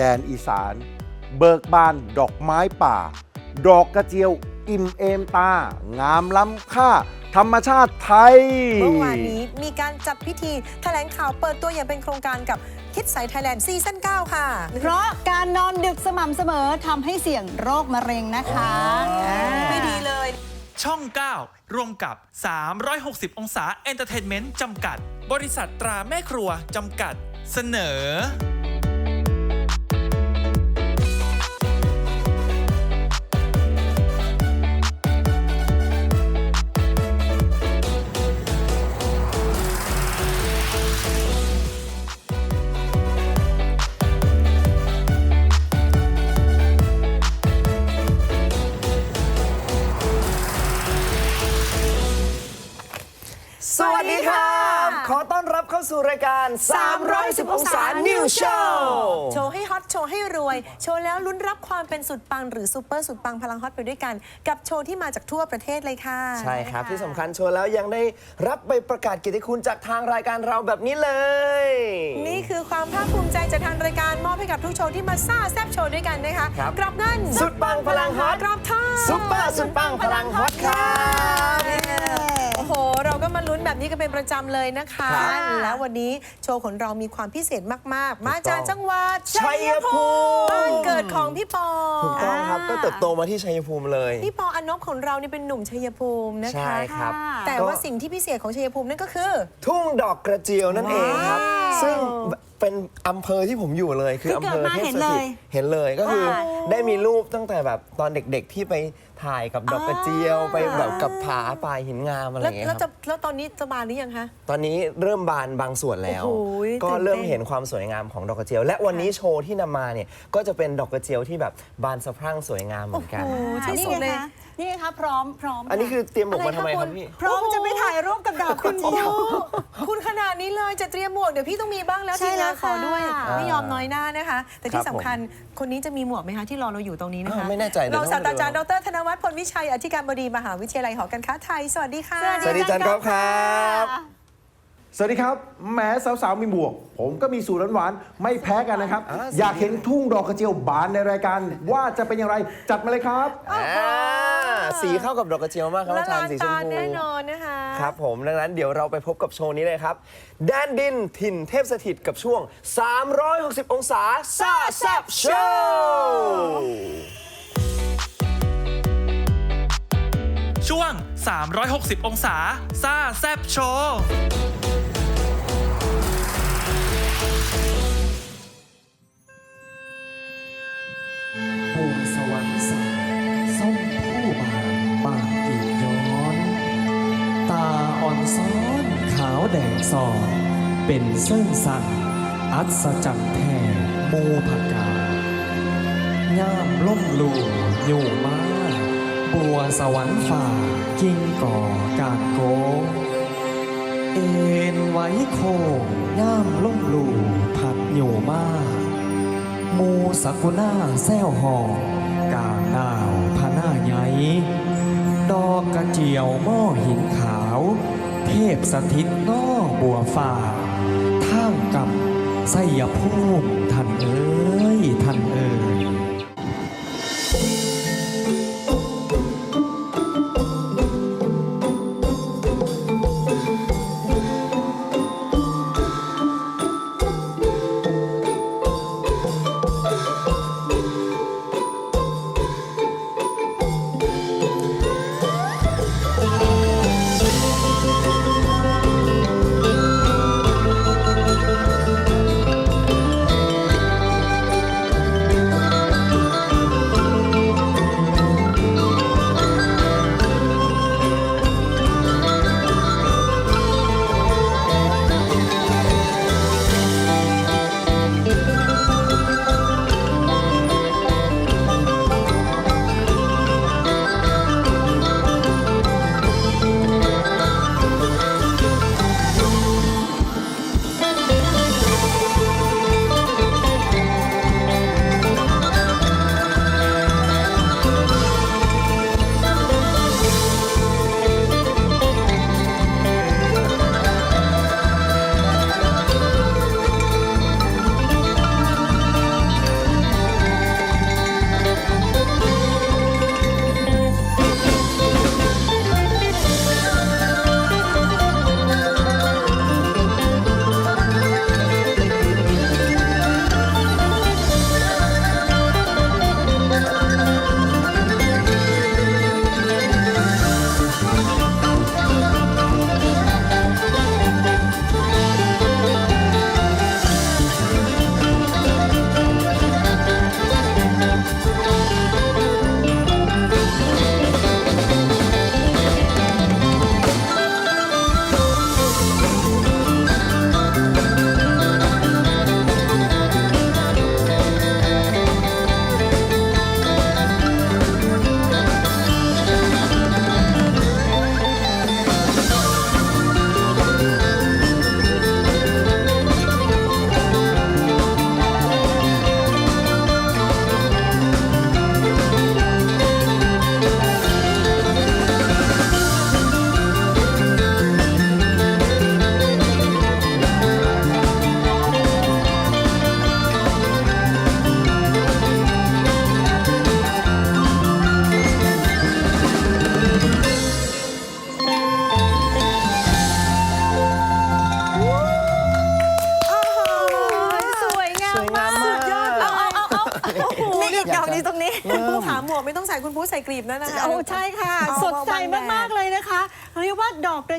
ลิดเพลินแดนอีสาน เบิกบานดอกไม้ป่า ดอกกระเจียวอิ่มเอมตา งามล้ำค่า ธรรมชาติไทย เมื่อวานนี้มีการจัดพิธีแถลงข่าวเปิดตัวอย่างเป็นโครงการกับคิดใสไทยแลนด์ซีซั่น9ค่ะ เพราะการนอนดึกสม่ำเสมอทำให้เสี่ยงโรคมะเร็งนะคะาไม่ดีเลย ช่อง 9 ร่วมกับ 360 องศาเอนเตอร์เทนเมนต์จำกัด บริษัทตราแม่ครัวจำกัดเสนอ ขอต้อนรับเข้าสู่รายการ 310 องศา New Show โชว์ให้ฮอต โชว์ให้รวย โชว์แล้วลุ้นรับความเป็นสุดปังหรือซูเปอร์สุดปังพลังฮอตไปด้วยกัน กับโชว์ที่มาจากทั่วประเทศเลยค่ะ ใช่ครับ ที่สำคัญโชว์แล้วยังได้รับใบประกาศเกียรติคุณจากทางรายการเราแบบนี้เลย นี่คือความภาคภูมิใจจากทางรายการมอบให้กับทุกโชว์ที่มาซ่าแซบโชว์ด้วยกันนะคะครับกรอบเงินสุดปังพลังฮอต กรอบทองซุปเปอร์สุดปังพลังฮอตครับโอ้โหเรา ก็มาลุ้นแบบนี้กันเป็นประจำเลยนะคะ ครับ แล้ววันนี้โชว์ของเรามีความพิเศษมาก ๆ มาจากจังหวัดชัยภูมิบ้านเกิดของพี่ปอถูกต้องครับาก็เติบโตมาที่ชัยภูมิเลยพี่ปออนบของเรานี่เป็นหนุ่มชัยภูมินะคะใช่ครับ แต่ก็ว่าสิ่งที่พิเศษของชัยภูมินั่นก็คือ ทุ่งดอกกระเจียวนั่นเองครับ ว้าวซึ่งเป็นอำเภอที่ผมอยู่เลยคือที่อำเกิเภดอมาเทพเห็นสเลถิตยเห็นเลยก็คือว้าวได้มีรูปตั้งแต่แบบตอนเด็กๆที่ไปถ่ายกับดอกกระเจียวอ่าไปแบบกับผาป่ายหินงามอะไรอแล้วย่างเงี้ยแล้วคจะรับแล้วตอนนี้จะบานหรือยังคะ ตอนนี้เริ่มบานบางส่วนแล้วโอ้โหก็ตื่นเต้นเริ่มเห็นความสวยงามของดอกกระเจียว และวันนี้โชว์ที่นำมาเนี่ยก็จะเป็นดอกกระเจียวที่แบบบานสะพรั่งสวยงามเหมือนกันโอ้โหที่นี่สุดไงเลยคะ นี่ไงคะพร้อมพร้อมอันนี้คือเตรียมหมวกมาอะไรทำไมคะคคุรับณพี่ พร้อมจะไปถ่ายรูปกับดอกกระเจียวคุณขนาดนี้เลยจะเตรียมหมวกเดี๋ยวพี่ต้องมีบ้างแล้วใช่ทีมแล้งานวขอด้วยค่ะไม่ยอมน้อยหน้านะคะ แต่คที่รับสำคัญคนนี้จะมีหมวกไหมคะที่รอเราอยู่ตรงนี้นะคะอ่าไม่แน่ใจเดี๋ยวเราต้องศาสตราจารย์ดูดรธนวัฒน์พลวิชัยอธิการบดีมหาวิทยาลัยหอการค้าไทยสวัสดีค่ะ สวัสดีอาจันครับครับ สวัสดีครับแหม้สาวๆมีหมวก ผมก็มีสูตรหวานๆไม่แพ้กันนะครับ อ่า อยากเห็นทุ่งดอกกระเจียวบานในรายการ ว่าจะเป็นอย่างไรจัดมาเลยครับ อ่า สีเข้ากับดอกกระเจียวมากครับละอาจารลานย์สีชมตาพู แน่นอนนะคะ ครับผมดังนั้นเดี๋ยวเราไปพบกับโชว์นี้เลยครับ แดนดินถิ่นเทพสถิตกับช่วง 360 องศาซ่าแซบโชว์ช่วง 360 องศา ซ่าแซบโชว์บ อนซ้อนขาวแดงซอนเป็นเส้นสั่นอัศจรรย์แท้หมูผักกาย่ามล่มลูอยู่มาบัวสวรรค์ฝ่ากิ้งก่อกาดโกงเอ็นไว้โคงย่ามล่มลูผัดอยู่มามูสักุน่าแซวหองกาหนาวพะหน้าใหญ่ดอกกระเจียวหม้อหินขาว เทพสถิตน้อบัวฝ่าท่างกับไสยภูมิทันเอ้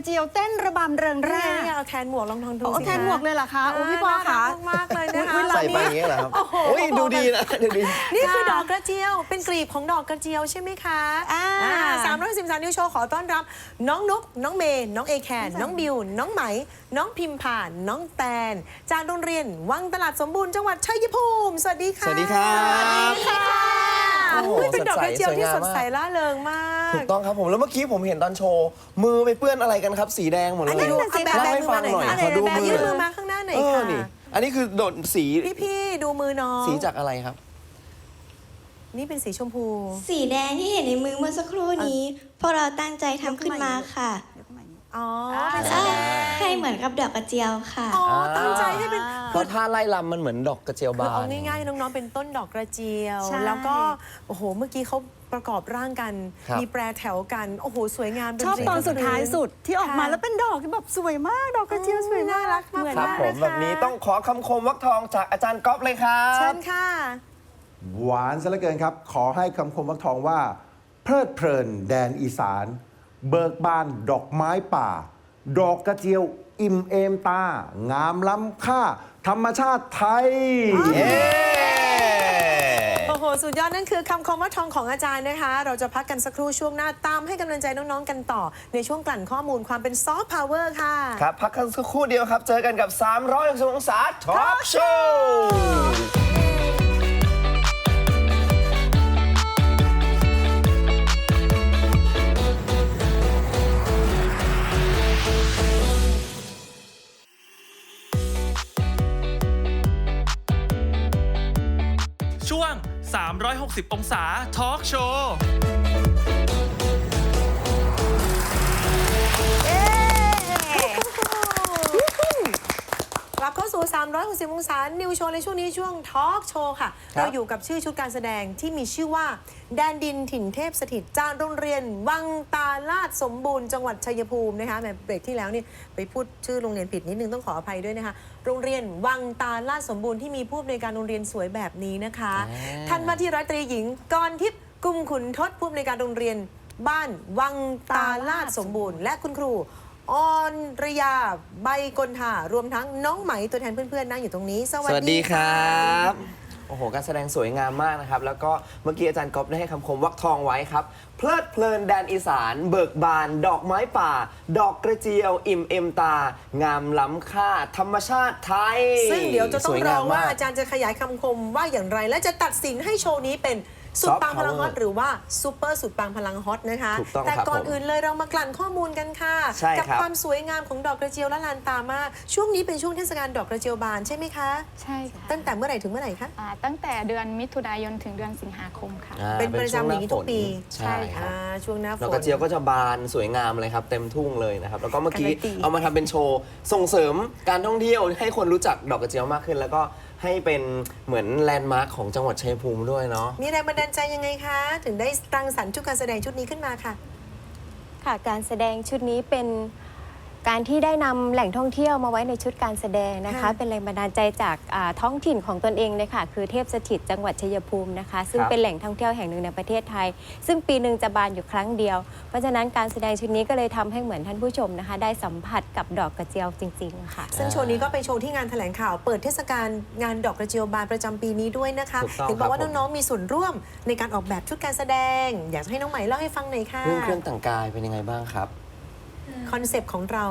เจียวเต้นระบำเริงแรร่ากเอาแทนหมวกลองทองดูโอ้สิแทนหมวกเลยเหรอคะโอ้พี่ปอคะน่ารักมากๆเลยนะคะใส่ไปอย่างเงี้ยเหรอครับโอ้โหโอ้ยดูดีนะดูดีนี่คือดอกกระเจียวเป็นกลีบของดอกกระเจียวใช่ไหมคะอ่าสามร้อยสิบสามนิ้วโชว์ขอต้อนรับ น้องนุกน้องเมย์น้องเอแคนน้องบิวน้องไหม น้องพิมผ่านน้องแตน จากโรงเรียนวังตลาดสมบูรณ์จังหวัดชัยภูมิสวัสดีค่ะสวัสดีครับสวัสดีค่ะโอ้โหอุ๊ยเป็นดอกกระเจียวที่สสดดใสใสล่าเริงมากถูกต้องครับผมแล้วเมื่อกี้ผมเห็นตอนโชว์ มือไปเปื้อนอะไรกันครับ สีแดงหมดเลยอันนี้น่ะสิเล่าให้ฟังหน่อยแบบขอดูแบบมืยื่อนมือมาข้างหน้าหน่อยเออค่ะนี่อันนี้คือโดดสีพี่พี่ๆดูมือน้องสีจากอะไรครับ นี่เป็นสีชมพู สีแดงที่เห็นในมือเมื่อสักครู่นี้ พวกเราตั้งใจทำขึ้นมาค่ะ อ๋อเป็นสีแล้วแดงให้เหมือนกับดอกกระเจียวค่ะ อ๋อตั้งใจให้เป็น เพราะท่าไล่ลำมันเหมือนดอกกระเจียวคืบาอน เอาง่ายๆ น้องๆ เป็นต้นดอกกระเจียว ใช่ แล้วก็ โอ้โห เมื่อกี้เขาประกอบร่างกัน ครับ มีแปรแถวกัน โอ้โห สวยงามชอบดรีตอนสุดท้ายสุดที่ออกมาค่ะแล้วเป็นดอกที่แบบสวยมาก ดอกกระเจียวสวยมากน่ารักมากเหมือนครับมากผมนะคะแบบนี้ต้องขอคำคมวักทองจากอาจารย์ก๊อฟเลยครัเชิบ ญค่ะ หวานซะเหลือเกินครับ ขอให้คำคมวักทองว่า เพลิดเพลินแดนอีสาน เบิกบานดอกไม้ป่า ดอกกระเจียวอิ่มเอมตา งามล้ำค่า ธรรมชาติไทย เย้โอ้โห สุดยอดนั่นคือคำคมว่าทองของอาจารย์นะคะ เราจะพักกันสักครู่ช่วงหน้าตามให้กำลังใจน้อง ๆ กันต่อ ในช่วงกลั่นข้อมูลความเป็นซอฟต์พาวเวอร์ค่ะ ครับ พักกันสักครู่เดียวครับ เจอกันกับ 360องศาทอล์กโชว์ช่ว 360 องศาทอล์กโชว์ สู่ 360 องศา นิวโชว์ในช่วงนี้ช่วงทอล์กโชว์ค่ะ ครับ เราอยู่กับชื่อชุดการแสดงที่มีชื่อว่า แดนดินถิ่นเทพสถิตจากโรงเรียน วังตาลาดสมบูรณ์จังหวัดชัยภูมินะคะแหมเบรกที่แล้วนี่ไปพูดชื่อโรงเรียนผิดนิดนึงต้องขออภัยด้วยนะคะ โรงเรียนวังตาลาดสมบูรณ์ที่มีผู้อำนวยการโรงเรียนสวยแบบนี้นะคะ ท่านว่าที่ร้อยตรีหญิงกรทิพย์กุมขุนทศผู้อำนวยการโรงเรียน บ้านวังตาลาดสมบูรณ์ และคุณครู ออนรยาใบกลถารวมทั้งน้องไหมตัวแทนเพื่อนๆนั่งอยู่ตรงนี้สสวัสวัสดีดีคค่ะรับ โอ้โห การแสดงสวยงามมากนะครับ แล้วก็เมื่อกี้อาจารย์ก๊อฟได้ให้คำคมวักทองไว้ครับ เพลิดเพลินแดนอีสาน เบิกบาน ดอกไม้ป่า ดอกกระเจียว อิ่มเอ็มตา งามล้ำค่า ธรรมชาติไทยซึ่งเดี๋ยวจะต้องสยรองมว่ากอาจารย์จะขยายคำคมว่าอย่างไร และจะตัดสินให้โชว์นี้เป็น สุด Soft ปังพลังฮอต Power หรือว่าซูเปอร์สุดปังพลังฮอตนะคะ ถูกต้องแต่ครับก่อนผมอื่นเลยเรามากลั่นข้อมูลกันค่ะ ใช่กัครับ ความสวยงามของดอกกระเจียวและลานตามาก ช่วงนี้เป็นช่วงเทศกาลดอกกระเจียวบานใช่ไหมคะ ใช่ค่ะตั้งแต่เมื่อไหร่ถึงเมื่อไหร่คะ อ่าตั้งแต่เดือนมิถุนายนถึงเดือนสิงหาคมค่ะ อ่าเป็นประจำอย่างนี้ทุกปี ใช่ครัอ่าบช่วงหน้าฝดอกนกระเจียวก็จะบานสวยงามเลยครับ เต็มทุ่งเลยนะครับ แล้วก็เมื่อกี้การันตี เอามาทำเป็นโชว์ส่งเสริมการท่องเที่ยวให้คนรู้จักดอกกระเจียวมากขึ้น แล้วก็ ให้เป็นเหมือนแลนด์มาร์คของจังหวัดชัยภูมิด้วยเนาะ มีแรงบันดาลใจยังไงคะ ถึงได้รังสรรค์ชุดการแสดงชุดนี้ขึ้นมาค่ะ ค่ะการแสดงชุดนี้เป็น การที่ได้นำแหล่งท่องเที่ยวมาไว้ในชุดการแสดงนะคะ ค่ะเป็นแรงบันดาลใจจากอ่าท้องถิ่นของตนเองเลยค่ะ คือเทพสถิตจังหวัดชัยภูมินะคะ ซึ่งครับ เป็นแหล่งท่องเที่ยวแห่งหนึ่งในประเทศไทย ซึ่งปีหนึ่งจะบานอยู่ครั้งเดียว เพราะฉะนั้นการแสดงชุดนี้ก็เลยทำให้เหมือนท่านผู้ชมนะคะ ได้สัมผัสกับดอกกระเจียวจริง ๆ ค่ะ ซึ่งโชว์นี้ก็เป็นโชว์ที่งานแถลงข่าว เปิดเทศกาลงานดอกกระเจียวบานประจำปีนี้ด้วยนะคะ ถูกต้องเห็นบอกว่าครับผม น้อง ๆ มีส่วนร่วมในการออกแบบชุดการแสดง อยากจะให้น้องใหม่เล่าให้ฟังหน่อยค่ะ เรื่องเครื่องแต่งกายเป็นยังไงบ้างครับ คอนเซปต์ของเรา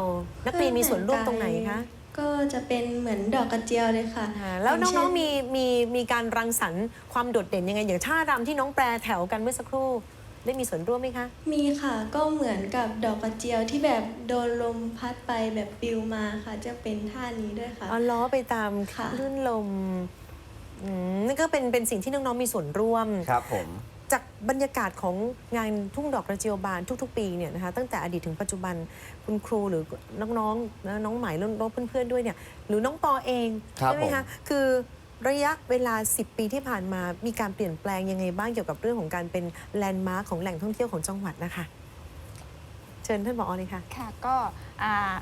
นักเรียนมีส่วนร่วมตรงไหนคะ ก็จะเป็นเหมือนดอกกระเจียวเลยค่ะอ่าแล้วย่าน้เช่องๆมีมีมีการรังสรรค์ความโดดเด่นยังไง อย่างท่ารำที่น้องแปรแถวกันเมื่อสักครู่ ได้มีส่วนร่วมไหมคะ มีค่ะ ก็เหมือนกับดอกกระเจียวที่แบบโดนลมพัดไปแบบปลิวมาค่ะ จะเป็นท่านี้ด้วยค่ะอ๋อล้อไปตามค่ะคลื่นลมอืมนั่นก็เป็นเป็นสิ่งที่น้องๆมีส่วนร่วม ครับผม จากบรรยากาศของงานทุ่งดอกกระเจียวบานทุก ๆ ปีเนี่ยนะคะตั้งแต่อดีตถึงปัจจุบันคุณครูหรือน้องๆนะน้องใหม่แล้วน้องเพื่อนๆด้วยเนี่ยหรือน้องปอเองครับใช่ไหมคะคือระยะเวลา 10 ปีที่ผ่านมามีการเปลี่ยนแปลงยังไงบ้างเกี่ยวกับเรื่องของการเป็นแลนด์มาร์คของแหล่งท่องเที่ยวของจังหวัดนะคะ เชิญท่านผอเลยค่ะ ค่ะก็อ่า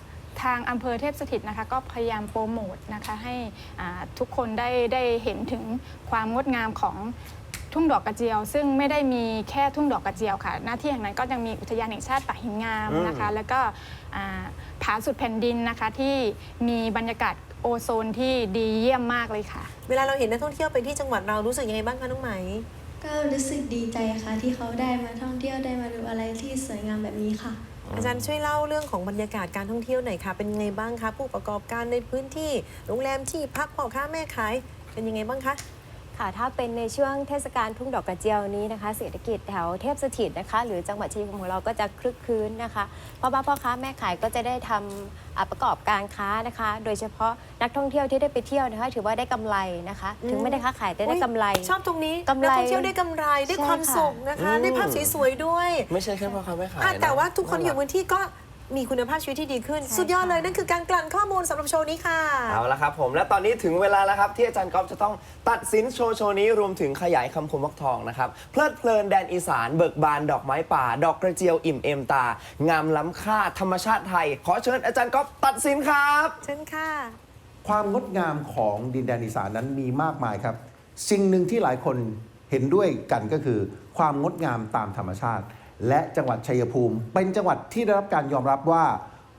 ทางอำเภอเทพสถิตนะคะก็พยายามโปรโมทนะคะให้อ่าทุกคนได้ได้เห็นถึงความงดงามของ ทุ่งดอกกระเจียว ซึ่งไม่ได้มีแค่ทุ่งดอกกระเจียวค่ะ หน้าที่แห่งนั้นก็ยังมีอุทยานแห่งชาติป่าหินงามอืมนะคะ แล้วก็อ่าผาสุดแผ่นดินนะคะที่มีบรรยากาศโอโซนที่ดีเยี่ยมมากเลยค่ะ เวลาเราเห็นนักท่องเที่ยวไปที่จังหวัดเรารู้สึกยังไงบ้างคะน้องไหม ก็รู้สึกดีใจค่ะ ที่เขาได้มาท่องเที่ยวได้มาดูอะไรที่สวยงามแบบนี้ค่ะ อาจารย์ช่วยเล่าเรื่องของบรรยากาศการท่องเที่ยวหน่อยค่ะ เป็นยังไงบ้างคะผู้ประกอบการในพื้นที่ โรงแรมที่พักพ่อค้าแม่ขายเป็นยังไงบ้างคะ ค่ะถ้าเป็นในช่วงเทศกาลทุ่งดอกกระเจียวนี้นะคะ เศรษฐกิจแถวเทพสถิตนะคะ หรือจังหวัดชัยภูมิของเราก็จะคลึกคลื้นนะคะเพราะว่าพ่อค้าแม่ขายก็จะได้ทำอ่าประกอบการค้านะคะ โดยเฉพาะนักท่องเที่ยวที่ได้ไปเที่ยวนะคะ ถือว่าได้กำไรนะคะ ถึงไม่ได้ค้าขายแต่ได้กำไร ชอบตรงนี้กำไรนัท่องเที่ยวได้กำไรได้ใช่ความค่ะสุขนะคะอืมได้ภาพสวยๆด้วย ไม่ใช่แค่พ่อค้าแม่ขายอะนะแต่ว่าทุกคนที่อยู่ารัพื้นที่ก็ มีคุณภาพชีวิตที่ดีขึ้น สุดยอดเลย นั่นคือการกลั่นข้อมูลสำหรับโชว์นี้ค่ะ เอาละครับผมและตอนนี้ถึงเวลาแล้วครับ ที่อาจารย์ก๊อฟจะต้องตัดสินโชว์โชว์นี้รวมถึงขยายคำคมวักทองนะครับ เพลิดเพลินแดนอีสานเบิกบานดอกไม้ป่า ดอกกระเจียวอิ่มเอมตา งามล้ำค่าธรรมชาติไทย ขอเชิญอาจารย์ก๊อฟตัดสินครับ เช่นค่ะ ความงดงามของดินแดนอีสานนั้นมีมากมายครับ สิ่งหนึ่งที่หลายคนเห็นด้วยกันก็คือ ความงดงามตามธรรมชาติ และจังหวัดชัยภูมิ เป็นจังหวัดที่ได้รับการยอมรับว่า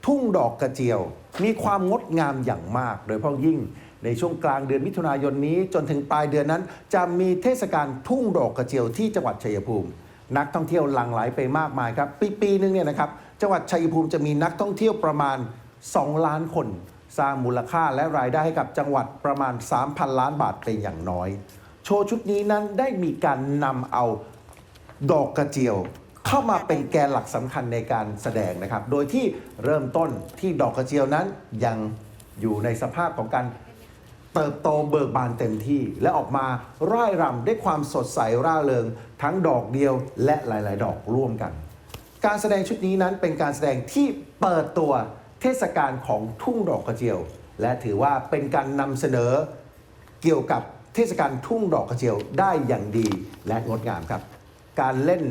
ทุ่งดอกกระเจียว มีความงดงามอย่างมาก โดยเฉพาะยิ่งในช่วงกลางเดือนมิถุนายนนี้จนถึงปลายเดือนนั้น จะมีเทศกาลทุ่งดอกกระเจียวที่จังหวัดชัยภูมิ นักท่องเที่ยวหลั่งไหลไปมากมายครับปีปีนึงเนี่ยนะครับจังหวัดชัยภูมิจะมีนักท่องเที่ยวประมาณ 2 ล้านคน สร้างมูลค่าและรายได้ให้กับจังหวัดประมาณ 3,000 ล้านบาทเป็นอย่างน้อย โชว์ชุดนี้นั้นได้มีการนำเอาดอกกระเจียว เข้ามาเป็นแกนหลักสำคัญในการแสดงนะครับ โดยที่เริ่มต้นที่ดอกกระเจียวนั้นยังอยู่ในสภาพของการเติบโตเบิกบานเต็มที่ และออกมาร่ายรำด้วยความสดใสร่าเริง ทั้งดอกเดียวและหลาย ๆ ดอกร่วมกัน การแสดงชุดนี้นั้นเป็นการแสดงที่เปิดตัวเทศกาลของทุ่งดอกกระเจียว และถือว่าเป็นการนำเสนอเกี่ยวกับเทศกาลทุ่งดอกกระเจียวได้อย่างดีและงดงามครับ การเล่น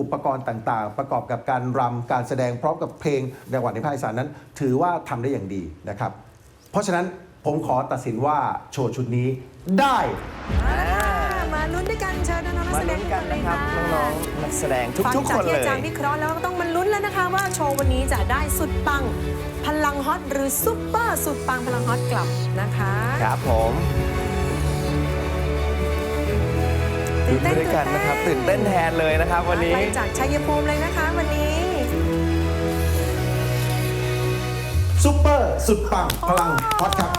อุปกรณ์ต่างๆ ประกอบกับการรำการแสดงพร้อมกับเพลงในจังหวัดในภาคอีสานนั้น ถือว่าทำได้อย่างดีนะครับ เพราะฉะนั้นผมขอตัดสินว่าโชว์ชุดนี้ได้มาลุ้นด้วยกันเชิญน้องๆนักมาแสดลุ้งนทุกกันเลยนะครับค่ะน้องๆนักแสดงฟังทุกๆจาคกนที่เลอายจารย์วิเคราะห์แล้วก็ต้องมาลุ้นแล้วนะคะ ว่าโชว์วันนี้จะได้สุดปัง พลังฮอตหรือซุปเปอร์สุดปังพลังฮอตกลับนะคะ ครับผม ตื่ลุ้นนเต้นด้วยกันนะครับ ตื่ตื่นนเต้เต้นนแทนเลยนะครับ วันนี้ไปจากชัยภูมิเลยนะคะวันนี้ ซุปเปอร์สุดปังพลังฮอตครับ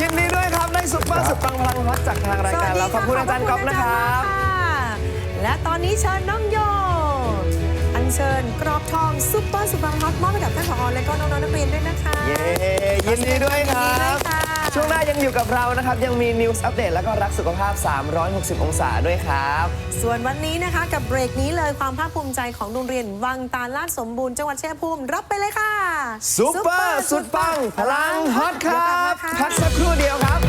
ยินดีด้วยครับได้ซุปเปอร์สุดปังพลังฮอตจากทางรายการเราขอบคุณอาจารย์ก๊อฟนะครับ และตอนนี้เชิญน้องโย อัญเชิญกรอบทองซุปเปอร์สุดปังฮอตมอบให้กับท่านผอและก็น้องๆนักเรียนด้วยนะคะเย้ยินดีด้วยครับ ยินดีด้วยค่ะ ช่วงหน้ายังอยู่กับเรานะครับ ยังมีนิวส์อัปเดตแล้วก็รักสุขภาพ 360 องศาด้วยครับ ส่วนวันนี้นะคะกับเบรกนี้เลยความภาคภูมิใจของโรงเรียนวังตาลาดสมบูรณ์จังหวัดชัยภูมิรับไปเลยค่ะซุปเปอร์สุดปังพลังฮอตครับเดี๋ยวกลับมาค่ะพักสักครู่เดียวครับ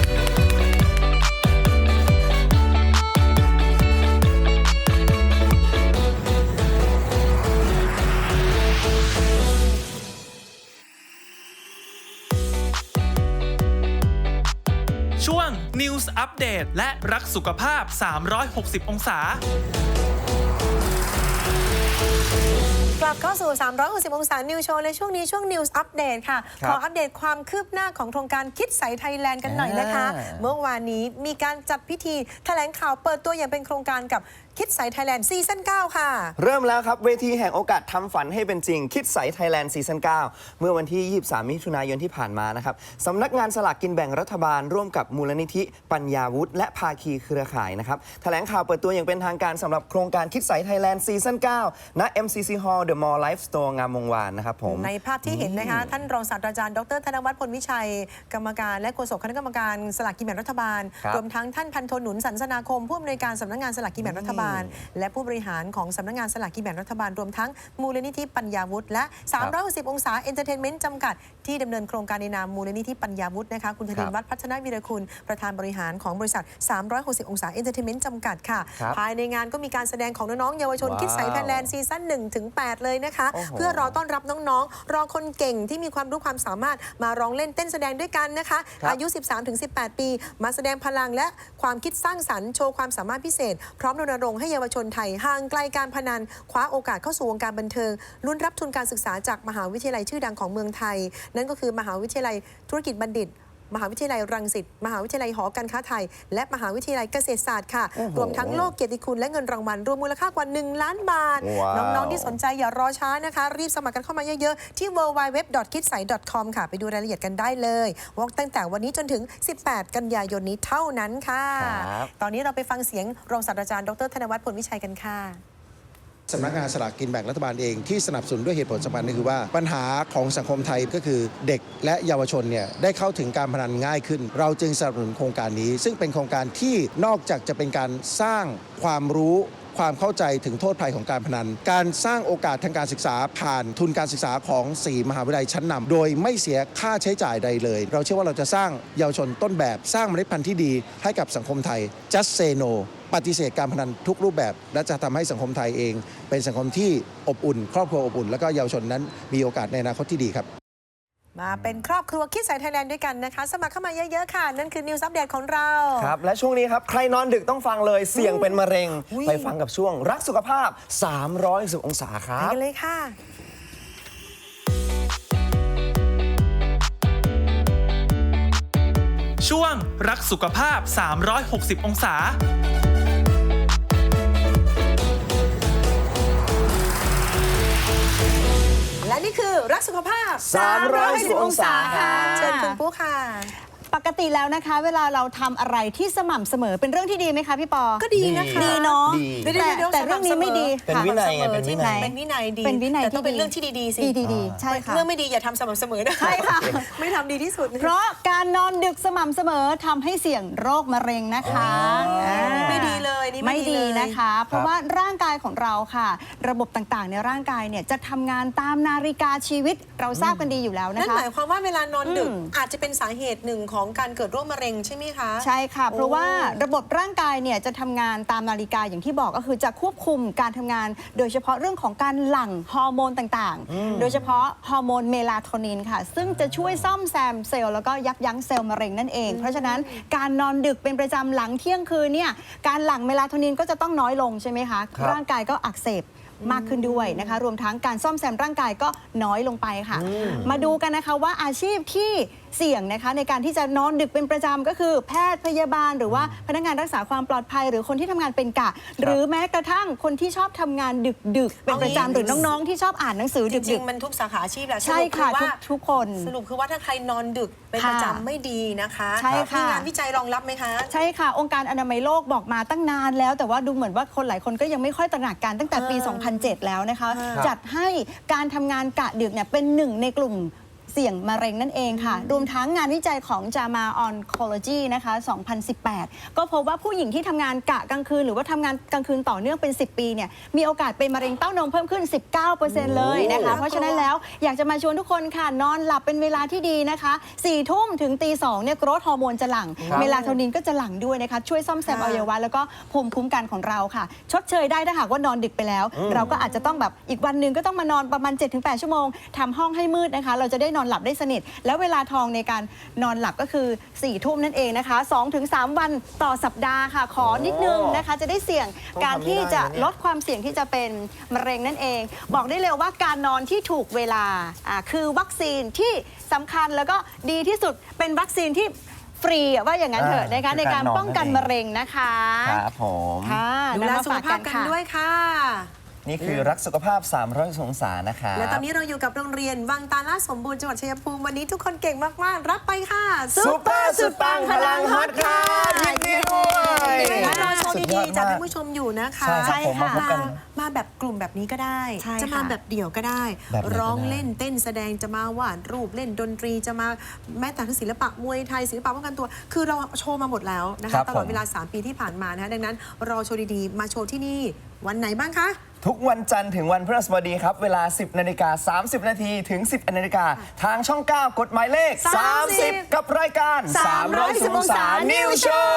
News Update และรักสุขภาพ 360 องศากลับเข้าสู่ 360 องศา นิวโชว์ในช่วงนี้ช่วง News Update ค่ะครับขออัปเดตความคืบหน้าของโครงการคิดใสไทยแลนด์กันหน่อยนะคะอ่าเมื่อวานนี้มีการจัดพิธีแถลงข่าวเปิดตัวอย่างเป็นโครงการกับ คิดใสไทยแลนด์ซีซั่น9ค่ะ เริ่มแล้วครับ เวทีแห่งโอกาสทำฝันให้เป็นจริง คิดใสไทยแลนด์ซีซั่น9เมื่อวันที่ 23 มิถุนายนที่ผ่านมานะครับสำนักงานสลากกินแบ่งรัฐบาล ร่วมกับมูลนิธิ ปัญญาวุฒิและภาคีเครือข่ายนะครับแถลงข่าวเปิดตัวอย่างเป็นทางการสำหรับโครงการคิดใสไทยแลนด์ซีซั่น9ณ MCC Hall The Mall Life Store งามวงวานนะครับผมในภาพที่เห็นนะคะท่านรองศาสตราจารย์ดรธนวัฒน์พลวิชัย กรรมการและโฆษกคณะกรรมการสลากกินแบ่งรัฐบาลครับรวมทั้งท่านพันโทหนุนสันสนาคมผู้อำนวยการสำนักงานสลากกินแบ่งรัฐบาลบาล และผู้บริหารของสำนักงานสลากกินแบ่งรัฐบาลรวมทั้งมูลนิธิปัญญาวุฒิและ 360 องศาเอนเตอร์เทนเมนต์จำกัดที่ดำเนินโครงการในนามมูลนิธิปัญญาวุฒินะคะคุณธนินทร์วัฒน์พัฒนาวิรคุณประธานบริหารของบริษัท 360 องศาเอนเตอร์เทนเมนต์จำกัดค่ะครับภายในงานก็มีการแสดงของน้องๆเยาวชนว้าวคิดใสไทยแลนด์ซีซั่น1ถึง8เลยนะคะโอ้โหเพื่อรอต้อนรับน้องๆ รอคนเก่งที่มีความรู้ความสามารถมาร้องเล่นเต้นแสดงด้วยกันนะคะครับอายุ 13-18 ปี มาแสดงพลังและความคิดสร้างสรรค์โชว์ความสามารถพิเศษ พร้อมรณรงค์ให้เยาวชนไทยห่างไกลการพนัน คว้าโอกาสเข้าสู่วงการบันเทิงลุ้นรับทุนการศึกษาจากมหาวิทยาลัยชื่อดังของเมืองไทย นั่นก็คือมหาวิทยาลัยธุรกิจบัณฑิต มหาวิทยาลัยรังสิตมหาวิทยาลัยหอการค้าไทย และมหาวิทยาลัยเกษตรศาสตร์ค่ะ โอ้โหรวมทั้งโลกเกียรติคุณและเงินรางวัลรวมมูลค่ากว่า 1 ล้านบาท ว้าว น้อง ๆ ที่สนใจอย่ารอช้านะคะ รีบสมัครกันเข้ามาเยอะ ๆ ที่ www.kidsai.com ค่ะ ไปดูรายละเอียดกันได้เลยว่าตั้งแต่วันนี้จนถึง 18 กันยายนนี้เท่านั้นค่ะ ครับ ตอนนี้เราไปฟังเสียงรองศาสตราจารย์ดรธนวัฒน์พลวิชัยกันค่ะ สำนักงานสลากกินแบ่งรัฐบาลเองที่สนับสนุนด้วยเหตุผลสำคัญก็คือว่า ปัญหาของสังคมไทยก็คือเด็กและเยาวชนเนี่ยได้เข้าถึงการพนันง่ายขึ้น เราจึงสนับสนุนโครงการนี้ ซึ่งเป็นโครงการที่นอกจากจะเป็นการสร้างความรู้ความเข้าใจถึงโทษภัยของการพนัน การสร้างโอกาสทางการศึกษาผ่านทุนการศึกษาของ 4 มหาวิทยาลัยชั้นนำโดยไม่เสียค่าใช้จ่ายใดเลย เราเชื่อว่าเราจะสร้างเยาวชนต้นแบบ สร้างเมล็ดพันธุ์ที่ดีให้กับสังคมไทย just say no ปฏิเสธการพนันทุกรูปแบบ และจะทำให้สังคมไทยเอง เป็นสังคมที่อบอุ่น ครอบครัวอบอุ่น แล้วก็เยาวชนนั้นมีโอกาสในอนาคตที่ดีครับ มาเป็นครอบครัวคิดใสไทยแลนด์ด้วยกันนะคะ สมัครเข้ามาเยอะ ๆ ค่ะ นั่นคือนิวส์อัปเดตของเรา ครับ และช่วงนี้ครับ ใครนอนดึกต้องฟังเลยเสี่ยงเป็นมะเร็งอุ๊ยไปฟังกับช่วงรักสุขภาพ 310 องศาคไปรับกันเลยค่ะช่วงรักสุขภาพ 360 องศา นี่คือรักสุขภาพ310องศาค่ะ เชิญคุณปุ๊ค่ะ ปกติแล้วนะคะ เวลาเราทำอะไรที่สม่ำเสมอเป็นเรื่องที่ดีไหมคะพี่ปอ ก็ดีนะคะดีเนาะ ดีเดี๋ยวแต่เดี๋ยวแต่เรื่องนี้ไม่ดีเป็นค่ะวินัยไงเป็นวินัย เป็นวินัยดีเป็นวินัยแต่ต้องที่เป็นเรื่องที่ดีๆสิดีดีดีใช่ค่ะ เรื่องไม่ดีอย่าทำสม่ำเสมอนะใช่ค่ะ ไม่ทำดีที่สุดเพราะการนอนดึกสม่ำเสมอทำให้เสี่ยงโรคมะเร็งนะคะานี่ไม่ดีเลยนี่ไม่ไม่ดีดีเลย นะคะ เพราะว่าร่างกายของเราค่ะ ระบบต่างๆ ในร่างกายเนี่ยจะทำงานตามนาฬิกาชีวิตเราทราบกันดีอยู่แล้วนะนั่นคะ หมายความว่าเวลานอนดึกอืมอาจจะเป็นสาเหตุหนึ่งของการเกิดโรคมะเร็งใช่ไหมคะ ใช่ค่ะ เพราะว่าโอ้ระบบร่างกายเนี่ยจะทำงานตามนาฬิกาอย่างที่บอกก็คือจะควบคุมการทำงาน โดยเฉพาะเรื่องของการหลั่งฮอร์โมนต่างๆ โดยเฉพาะฮอร์โมนเมลาโทนินค่ะ ซึ่งจะช่วยซ่อมแซมเซลล์แล้วก็ยับยั้งเซลล์มะเร็งนั่นเอง เพราะฉะนั้นการนอนดึกเป็นประจำหลังเที่ยงคืนเนี่ยการหลั่งเมลาโทนินก็จะต้องน้อยลงใช่ไหมคะครับร่างกายก็อักเสบมากขึ้นด้วยนะคะ รวมทั้งการซ่อมแซมร่างกายก็น้อยลงไปค่ะ มาดูกันนะคะว่าอาชีพที่ เสี่ยงนะคะ ในการที่จะนอนดึกเป็นประจำก็คือ แพทย์พยาบาล หรือว่าพนักงานรักษาความปลอดภัย หรือคนที่ทำงานเป็นกะ หรือแม้กระทั่งคนที่ชอบทำงานดึกดึกๆเป็นประจำหรือน้องๆ ที่ชอบอ่านหนังสือจดึริกงๆมันทุกสาขาอาชีพแหละใช่ค่ะสรุปอทุกว่าทุกคนสรุปคือว่าถ้าใครนอนดึกเป็นค่ะประจำไม่ดีนะคะใช่ค่ะ มีงานวิจัยรองรับไหมคะ ใช่ค่ะ องค์การอนามัยโลกบอกมาตั้งนานแล้ว แต่ว่าดูเหมือนว่าคนหลายคนก็ยังไม่ค่อยตระหนักกันตั้งแต่ปีอ่า2007 แล้วนะคะครับจัดให้การทำงานกะดึกเนี่ยเป็นหนึ่งในกลุ่ม เสี่ยงมะเร็งนั่นเองค่ะ รวมทั้งงานวิจัยของ JAMA Oncology นะคะ 2018 ก็พบว่าผู้หญิงที่ทำงานกะกลางคืน หรือว่าทำงานกลางคืนต่อเนื่องเป็น 10 ปีเนี่ย มีโอกาสเป็นมะเร็งเต้านมเพิ่มขึ้น 19%เลยนะคะ เพราะฉะนั้นแล้วอยากจะมาชวนทุกคนค่ะ นอนหลับเป็นเวลาที่ดีนะคะ4ทุ่มถึงตี2เนี่ยโกรทฮอร์โมนจะหลั่งครับเมลาโทนินก็จะหลั่งด้วยนะคะ ช่วยซ่อมแซมอวัยวะแล้วก็ภูมิคุ้มกันของเราค่ะ ชดเชยได้ถ้าหากว่านอนดึกไปแล้ว เราก็อาจจะต้องแบบอีกวันหนึ่งก็ต้องมานอนประมาณ 7-8 ชั่วโมงทำห้องให้มืดนะคะ เราจะได้นอนหลับได้สนิท แล้วเวลาทองในการนอนหลับก็คือ4ี่ทุ่มนั่นเองนะคะ2-3 วันต่อสัปดาห์ค่ะ ขอนิดนึงนะคะ จะได้เสี่ยงต้องการที่จะทำให้ได้นะเนี่ยลดความเสี่ยงที่จะเป็นมะเร็งนั่นเอง บอกได้เลยว่าการนอนที่ถูกเวลาอ่าคือวัคซีนที่สำคัญแล้วก็ดีที่สุดเป็นวัคซีนที่ฟรีอะว่าอย่างนั้นเถอะนะคะอ่าในการคือการนอนป้องกันนั่นเองมะเร็งนะคะครับผม ค่ะดูแลนำมาสุขฝากภาพนกันค่ะด้วยค่ะ นี่คือรักสุขภาพ 300องศานะครับและตอนนี้เราอยู่กับโรงเรียนวังตาลาดสมบูรณ์จังหวัดชัยภูมิวันนี้ทุกคนเก่งมาก ๆ รับไปค่ะซุปเปอร์สุดปังพลังฮอตครับยินดีด้วยเห็นไหมเราโชว์สุยดีอๆจากมท่านผู้ชมอยู่นะคะใช่ครับผมมาพบกันมามาแบบกลุ่มแบบนี้ก็ได้ใช่จะมาค่ะแบบเดี่ยวก็ได้แบบไหนก็ได้ ร้องเล่นเต้นแสดงจะมาวาดรูปเล่นดนตรีจะมาแม้แต่ทั้งศิลปะมวยไทยศิลปะป้องกันตัว คือเราโชว์มาหมดแล้วนะครัคะบตลอดผมเวลา 3 ปีที่ผ่านมานะคะดังนั้นรอโชว์ดีๆ มาโชว์ที่นี่ วันไหนบ้างคะ ทุกวันจันทร์ถึงวันพฤหัสบดีครับ เวลา 10นาฬิกา30 นาทีถึง 10นาฬิกาทางช่อง 9 กฎหมายเลข 30 30กับรายการ310 310องศา New Show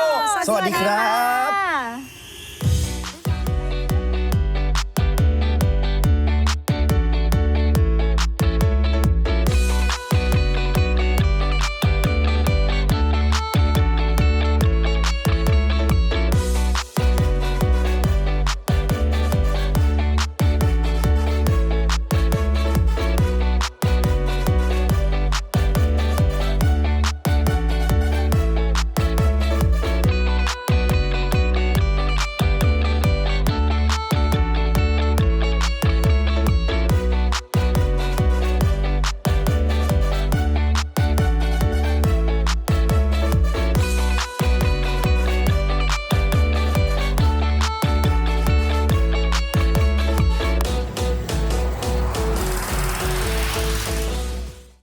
สวัสดีครับค่ะ